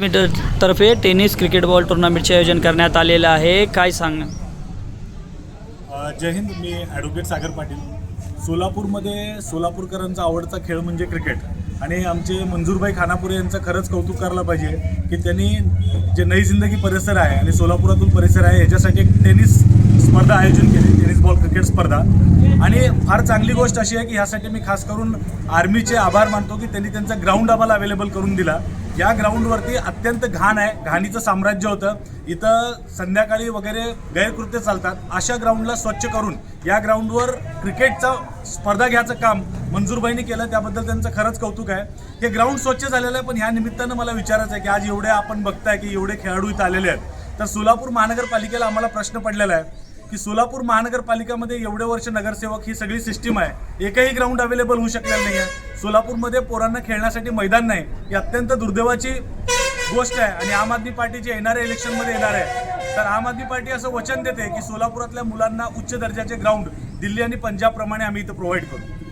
तर्फे tennis cricket ball टुर्नामेंटचे आयोजन करण्यात आलेलं आहे. काय सांग जय हिंद मी ॲडव्होकेट सागर पाटील. सोलापूरमध्ये सोलापूरकरांचा आवडता खेळ म्हणजे क्रिकेट. आणि आमचे मंजूरभाई खानापुरे यांचं खरंच कौतुक करायला पाहिजे की त्यांनी जे नई जिंदगी परिसर आहे आणि सोलापुरातून परिसर आहे याच्यासाठी एक टेनिस स्पर्धा आयोजन केली. टेनिस बॉल क्रिकेट स्पर्धा. आणि फार चांगली गोष्ट अशी आहे की ह्यासाठी मी खास करून आर्मीचे आभार मानतो की त्यांनी त्यांचा ग्राउंड आम्हाला अवेलेबल करून दिला. या ग्राउंडवरती अत्यंत घाण आहे. घाणीचं साम्राज्य होतं. इथं संध्याकाळी वगैरे गैरकृत्य चालतात. अशा ग्राउंडला स्वच्छ करून या ग्राउंडवर क्रिकेटचा स्पर्धा घ्यायचं काम मंजूरबाईंनी केलं त्याबद्दल त्यांचं खरंच कौतुक आहे. हे ग्राउंड स्वच्छ झालेलं आहे पण ह्या निमित्तानं मला विचारायचं आहे की आज एवढे आपण बघताय की एवढे खेळाडू इथं आलेले आहेत. तर सोलापूर महानगरपालिकेला आम्हाला प्रश्न पडलेला आहे. की सोलापूर महानगरपालिकामध्ये एवढे वर्ष नगरसेवक ही सगळी सिस्टीम आहे. एकही ग्राउंड अवेलेबल होऊ शकलेलं नाही आहे सोलापूरमध्ये पोरांना खेळण्यासाठी मैदान नाही. ही अत्यंत दुर्दैवाची गोष्ट आहे आणि आम आदमी पार्टी जे येणाऱ्या इलेक्शनमध्ये येणार आहे तर आम आदमी पार्टी असं वचन देते की सोलापुरातल्या मुलांना उच्च दर्जाचे ग्राउंड दिल्ली आणि पंजाबप्रमाणे आम्ही इथं प्रोव्हाइड करू.